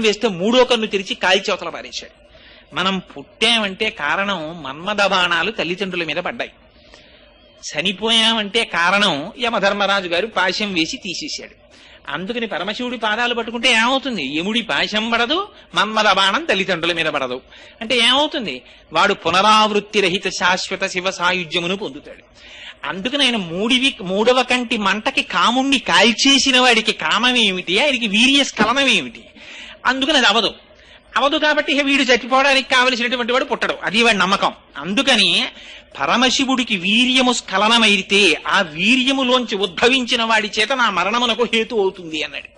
వేస్తే మూడో కన్ను తెరిచి కాల్చవతల పారేశాడు. మనం పుట్టామంటే కారణం మన్మద బాణాలు తల్లిదండ్రుల మీద పడ్డాయి. చనిపోయామంటే కారణం యమధర్మరాజు గారు పాశం వేసి తీసేశాడు. అందుకని పరమశివుడి పాదాలు పట్టుకుంటే ఏమవుతుంది? యముడి పాశం పడదు మన్మద బాణం తల్లిదండ్రుల మీద పడదు. అంటే ఏమవుతుంది? వాడు పునరావృత్తి రహిత శాశ్వత శివ సాయుధ్యమును పొందుతాడు. అందుకని ఆయన మూడివి మూడవ కంటి మంటకి కాముణ్ణి కాల్చేసిన వాడికి కామం ఏమిటి ఆయనకి వీర్య స్ఖలనం ఏమిటి అందుకని అది అవదు. అవదు కాబట్టి వీడు చచ్చిపోవడానికి కావలసినటువంటి వాడు పుట్టడు. అది వాడి నమ్మకం. అందుకని పరమశివుడికి వీర్యము స్ఖలనమైతే ఆ వీర్యములోంచి ఉద్భవించిన వాడి చేత నా మరణమునకు హేతు అవుతుంది అన్నాడు.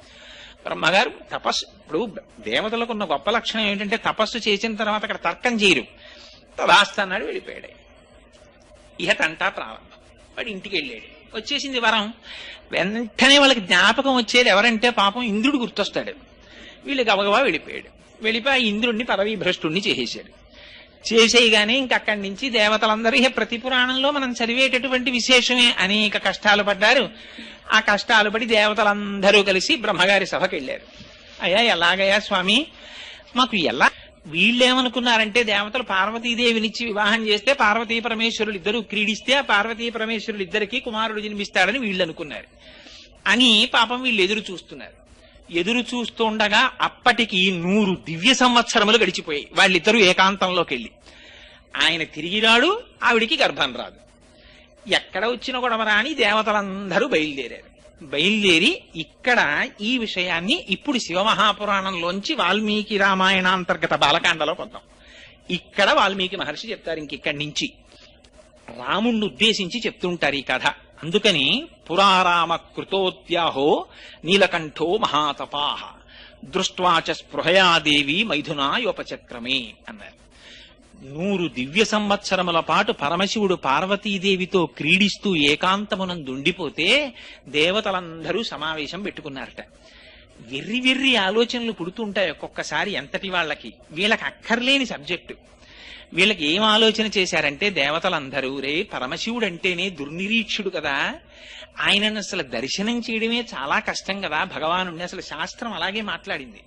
బ్రహ్మగారు తపస్సు. ఇప్పుడు దేవతలకు ఉన్న గొప్ప లక్షణం ఏంటంటే తపస్సు చేసిన తర్వాత అక్కడ తర్కం చేయరు. తదాస్తన్నాడు వెళ్ళిపోయాడు. ఇహ తంటా ప్రారంభం. వాడు ఇంటికి వెళ్ళాడు. వచ్చేసింది వరం. వెంటనే వాళ్ళకి జ్ఞాపకం వచ్చేది ఎవరంటే పాపం ఇంద్రుడు గుర్తొస్తాడు. వీళ్ళు గబగబా వెళ్ళిపోయాడు. వెళ్ళిపోయి ఆ పదవీ భ్రష్టుణ్ణి చేసేశాడు. చేసేయగానే ఇంక అక్కడి నుంచి దేవతలందరూ ప్రతి పురాణంలో మనం చదివేటటువంటి విశేషమే. అనేక కష్టాలు పడ్డారు. ఆ కష్టాలు పడి దేవతలందరూ కలిసి బ్రహ్మగారి సభకి వెళ్ళారు. అయ్యా ఎలాగయ్యా స్వామి? మాకు ఎలా? వీళ్ళేమనుకున్నారంటే దేవతలు పార్వతీదేవినిచ్చి వివాహం చేస్తే పార్వతీ పరమేశ్వరులు ఇద్దరు క్రీడిస్తే ఆ పార్వతీ పరమేశ్వరులు ఇద్దరికి కుమారుడు జన్మిస్తాడని వీళ్ళు అనుకున్నారు అని పాపం వీళ్ళు ఎదురు చూస్తున్నారు. ఎదురు చూస్తుండగా అప్పటికి నూరు దివ్య సంవత్సరములు గడిచిపోయాయి. వాళ్ళిద్దరూ ఏకాంతంలోకి వెళ్ళి ఆయన తిరిగి రాడు ఆవిడికి గర్భం రాదు. ఎక్కడ వచ్చిన గొడవరా అని దేవతలందరూ బయలుదేరారు. బయలుదేరి ఇక్కడ ఈ విషయాన్ని ఇప్పుడు శివమహాపురాణంలోంచి వాల్మీకి రామాయణాంతర్గత బాలకాండలో కొద్దాం ఇక్కడ వాల్మీకి మహర్షి చెప్తారు ఇంకిక్కడి నుంచి. రాముణ్ణి ఉద్దేశించి చెప్తుంటారు ఈ కథ. అందుకని పురారామ కృతోత్యాహో నీలకంఠో మహాతపాహ దృష్ట్వాచ స్పృహయాదేవి మైథునాయోపచక్రమే అన్నారు. నూరు దివ్య సంవత్సరముల పాటు పరమశివుడు పార్వతీదేవితో క్రీడిస్తూ ఏకాంతమునందుండిపోతే దేవతలందరూ సమావేశం పెట్టుకున్నారట. వెర్రి వెర్రి ఆలోచనలు పుడుతుంటాయి ఒక్కొక్కసారి ఎంతటి వాళ్ళకి. వీళ్ళకి అక్కర్లేని సబ్జెక్టు. వీళ్ళకి ఏం ఆలోచన చేశారంటే దేవతలందరూ రే పరమశివుడు అంటేనే దుర్నిరీక్షుడు కదా. ఆయనను అసలు దర్శనం చేయడమే చాలా కష్టం కదా. భగవానుడిని అసలు శాస్త్రం అలాగే మాట్లాడింది.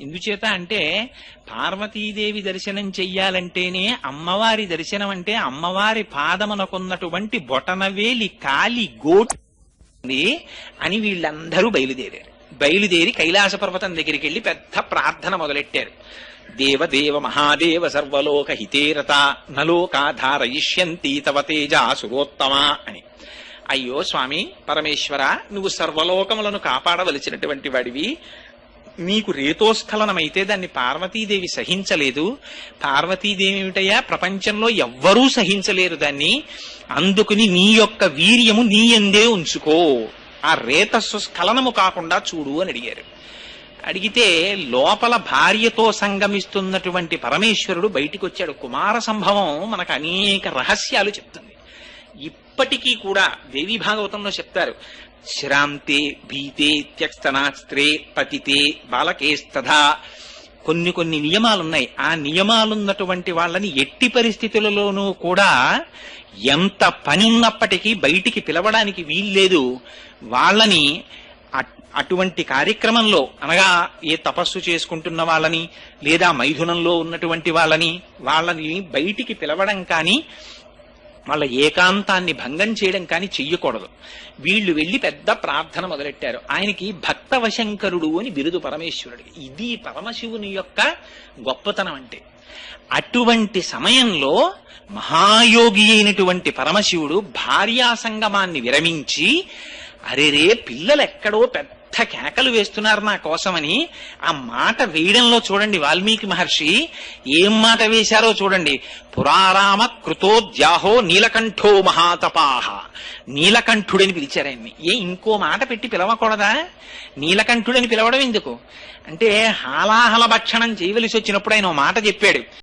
ఎందుచేత అంటే పార్వతీదేవి దర్శనం చెయ్యాలంటేనే అమ్మవారి దర్శనం అంటే అమ్మవారి పాదమునకున్నటువంటి బొటనవేలి కాలి గోటు ఉంది అని వీళ్ళందరూ బయలుదేరారు. బయలుదేరి కైలాస పర్వతం దగ్గరికి వెళ్ళి పెద్ద ప్రార్థన మొదలెట్టారు. దేవదేవ మహాదేవ సర్వలోక హితేరత నలోకాధారయిష్యంతి తవ తేజ సురోత్తమా అని. అయ్యో స్వామి పరమేశ్వర నువ్వు సర్వలోకములను కాపాడవలసినటువంటి వాడివి. నీకు రేతోస్ఖలనమైతే దాన్ని పార్వతీదేవి సహించలేదు. పార్వతీదేవి ఏమిటయ్యా ప్రపంచంలో ఎవ్వరూ సహించలేరు దాన్ని. అందుకుని నీ యొక్క వీర్యము నీ ఎందే ఉంచుకో. ఆ రేతస్సు స్ఖలనము కాకుండా చూడు అని అడిగారు. అడిగితే లోపల భార్యతో సంగమిస్తున్నటువంటి పరమేశ్వరుడు బయటికి వచ్చాడు కుమార సంభవం మనకు అనేక రహస్యాలు చెప్తుంది. ఇప్పటికీ కూడా దేవి భాగవతంలో చెప్తారు. శ్రాంతే భీతే త్యక్స్తనాస్త్రే పతితే బాలకేస్తథా. కొన్ని కొన్ని నియమాలున్నాయి. ఆ నియమాలున్నటువంటి వాళ్ళని ఎట్టి పరిస్థితులలోనూ కూడా ఎంత పని ఉన్నప్పటికీ బయటికి పిలవడానికి వీల్లేదు. వాళ్ళని అటువంటి కార్యక్రమంలో అనగా ఏ తపస్సు చేసుకుంటున్న వాళ్ళని లేదా మైథునంలో ఉన్నటువంటి వాళ్ళని వాళ్ళని బయటికి పిలవడం కానీ వాళ్ళ ఏకాంతాన్ని భంగం చేయడం కానీ చెయ్యకూడదు. వీళ్ళు వెళ్ళి పెద్ద ప్రార్థన మొదలెట్టారు. ఆయనకి భక్తవశంకరుడు అని బిరుదు పరమేశ్వరుడికి ఇది పరమశివుని యొక్క గొప్పతనం అంటే. అటువంటి సమయంలో మహాయోగి అయినటువంటి పరమశివుడు భార్యా సంగమాన్ని విరమించి అరేరే పిల్లలు ఎక్కడో పెద్ద కేకలు వేస్తున్నారు నా కోసమని. ఆ మాట వేయడంలో చూడండి వాల్మీకి మహర్షి. ఏం మాట వేశారో చూడండి. పురారామ కృతోద్యాహో నీలకంఠో మహాతపాహ నీలకంఠుడని పిలిచారు ఆయన్ని. ఏ ఇంకో మాట పెట్టి పిలవకూడదా? నీలకంఠుడని పిలవడం ఎందుకు? అంటే హాలాహల భక్షణం చేయవలసి వచ్చినప్పుడు ఆయన ఓ మాట చెప్పాడు.